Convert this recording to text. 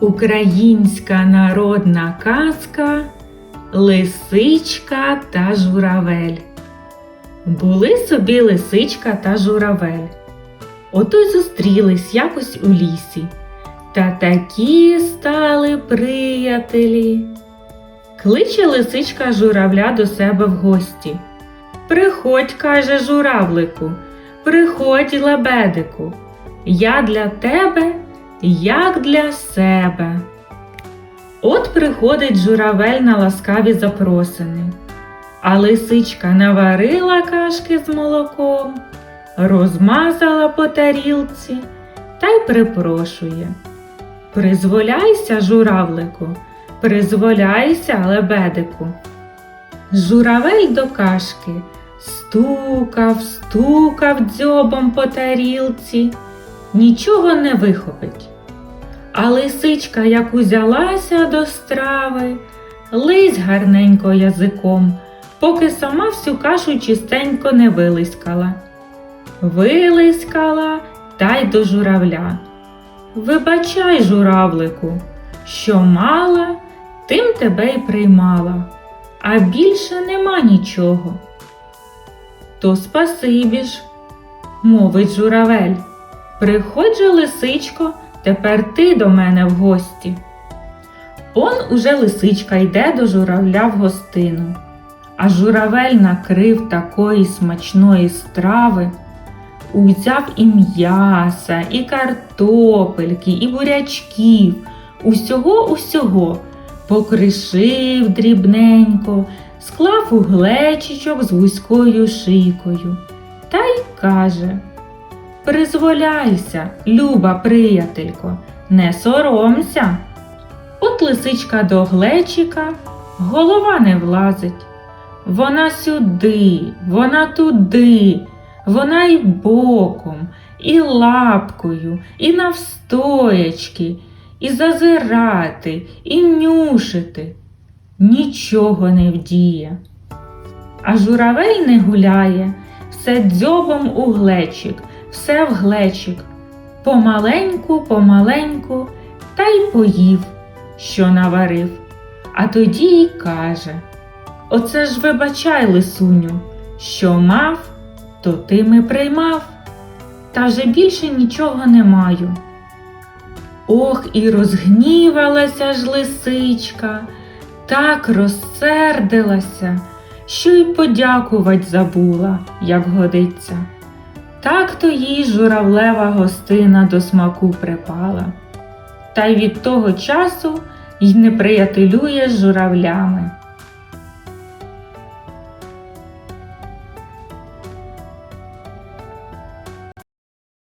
Українська народна казка Лисичка та журавель. Були собі лисичка та журавель. Ото й зустрілись якось у лісі. Та такі стали приятелі. Кличе лисичка журавля до себе в гості. Приходь, каже журавлику, приходь, лебедику. Я для тебе як для себе. От приходить журавель на ласкаві запросини, а лисичка наварила кашки з молоком, розмазала по тарілці та й припрошує. Призволяйся, журавлику, призволяйся, лебедику. Журавель до кашки стукав, стукав дзьобом по тарілці, нічого не вихопить. А лисичка, як узялася до страви, лись гарненько язиком, поки сама всю кашу чистенько не вилискала. Вилискала та й до журавля. Вибачай, журавлику, що мала, тим тебе й приймала, а більше нема нічого. То спасибі ж, мовить журавель. Приходь же, лисичко, тепер ти до мене в гості. Он уже лисичка йде до журавля в гостину, а журавель накрив такої смачної страви, узяв і м'яса, і картопельки, і бурячків, усього усього, покришив дрібненько, склав у глечичок з вузькою шийкою та й каже Призволяйся, люба приятелько, не соромся. От лисичка до глечика, голова не влазить. Вона сюди, вона туди, вона і боком, і лапкою, і навстоячки, і зазирати, і нюшити. Нічого не вдіє. А журавель не гуляє, все дзьобом у глечик, все в глечик. Помаленьку, помаленьку, та й поїв, що наварив. А тоді й каже Оце ж вибачай, лисуню, що мав, то ти ми приймав, та вже більше нічого не маю. Ох, і розгнівалася ж лисичка, так розсердилася, що й подякувать забула, як годиться. Так то їй журавлева гостина до смаку припала, та й від того часу й не приятелює журавлями.